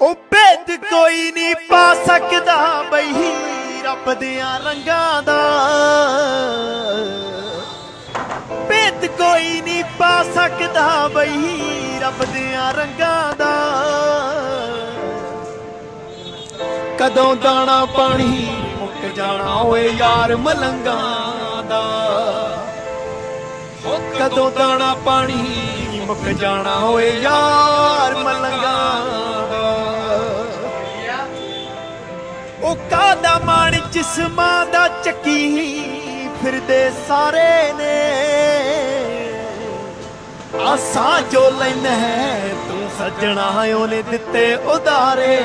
ਉਹ ਭੇਦ ਕੋਈ ਨਹੀਂ ਪਾ ਸਕਦਾ ਬਈ, ਰੱਬ ਦਿਆਂ ਰੰਗਾਂ ਦਾ। ਭੇਦ ਕੋਈ ਨਹੀਂ ਪਾ ਸਕਦਾ ਬਈ, ਰੱਬ ਦਿਆਂ ਰੰਗਾਂ ਦਾ। ਕਦੋਂ ਦਾਣਾ ਪਾਣੀ ਮੁੱਕ ਜਾਣਾ ਓਏ ਯਾਰ ਮਲੰਗਾਂ ਦਾ। ਕਦੋਂ ਦਾਣਾ ਪਾਣੀ ਮੁੱਕ ਜਾਣਾ ਓਏ ਯਾਰ ਮਲੰਗਾਂ ਦਾ ਉਹ ਮਾਣ ਜਿਸਮਾਂ ਦਾ ਚੱਕੀ ਫਿਰਦੇ ਸਾਰੇ ਨੇ। ਆਸਾਂ ਜੋ ਲੈਣਾ ਤੂੰ ਸੱਜਣਾ ਉਹਨੇ ਦਿੱਤੇ ਉਦਾਰੇ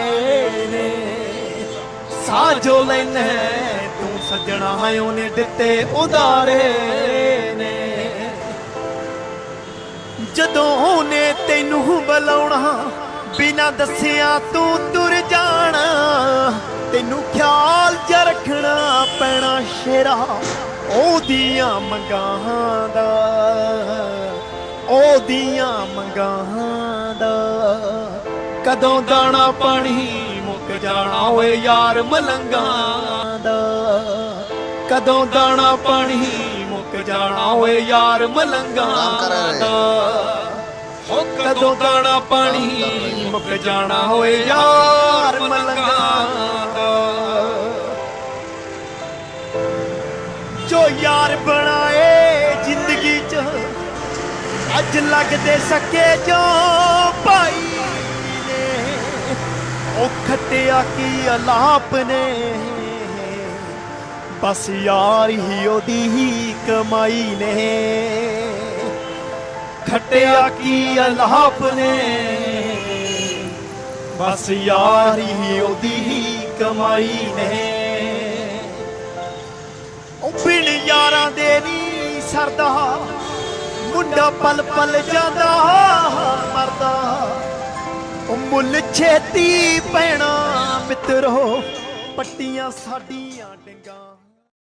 ਨੇ। ਸਾਹ ਜੋ ਲੈਣਾ ਹੈ, ਤੂੰ ਸੱਜਣਾ ਉਹਨੇ ਦਿੱਤੇ ਉਦਾਰੇ ਨੇ। ਜਦੋਂ ਉਹਨੇ ਤੈਨੂੰ ਬੁਲਾਉਣਾ, ਬਿਨਾ ਦੱਸਿਆ ਤੂੰ ਤੁਰ ਜਾਣਾ, ਤੈਨੂੰ ਖਿਆਲ ਪੈਣਾ ਸ਼ੇਰਾ ਉਹਦੀਆਂ ਮੰਗਾਂ ਦਾ ਉਹਦੀਆਂ ਮੰਗਾਂ ਦਾ। ਕਦੋਂ ਦਾਣਾ ਪਾਣੀ ਮੁੱਕ ਜਾਣਾ ਓਏ ਯਾਰ ਮਲੰਗਾਂ ਦਾ। ਕਦੋਂ ਦਾਣਾ ਪਾਣੀ ਮੁੱਕ ਜਾਣਾ ਓਏ ਯਾਰ ਮਲੰਗਾਂ ਦਾ। ਹੋ। ਕਦੋਂ ਦਾਣਾ ਪਾਣੀ ਮੁੱਕ ਜਾਣਾ ਓਏ ਯਾਰ ਮਲੰਗਾਂ ਜੋ ਯਾਰ ਬਣਾਏ ਜ਼ਿੰਦਗੀ 'ਚ। ਅੱਜ ਲੱਗਦੇ ਸਕੇ ਜੋ ਭਾਈ ਨੇ। ਉਹ ਖੱਟਿਆ ਕੀ ਅਲਾਪ ਨੇ। ਬਸ ਯਾਰ ਹੀ ਉਹਦੀ ਹੀ ਕਮਾਈ ਨੇ। ਖੱਟਿਆ ਕੀ ਅਲਾਪ ਨੇ। ਬਸ ਯਾਰ ਹੀ ਉਹਦੀ ਹੀ ਕਮਾਈ ਨੇ। ਉਹ ਸਰਦਾ ਮੁੰਡਾ ਪਲ ਪਲ ਜਾਂਦਾ ਮਰਦਾ। ਉਹ ਮੁੱਲ ਛੇਤੀ ਪੈਣਾ ਮਿੱਤਰੋ ਪੱਟੀਆਂ ਸਾਡੀਆਂ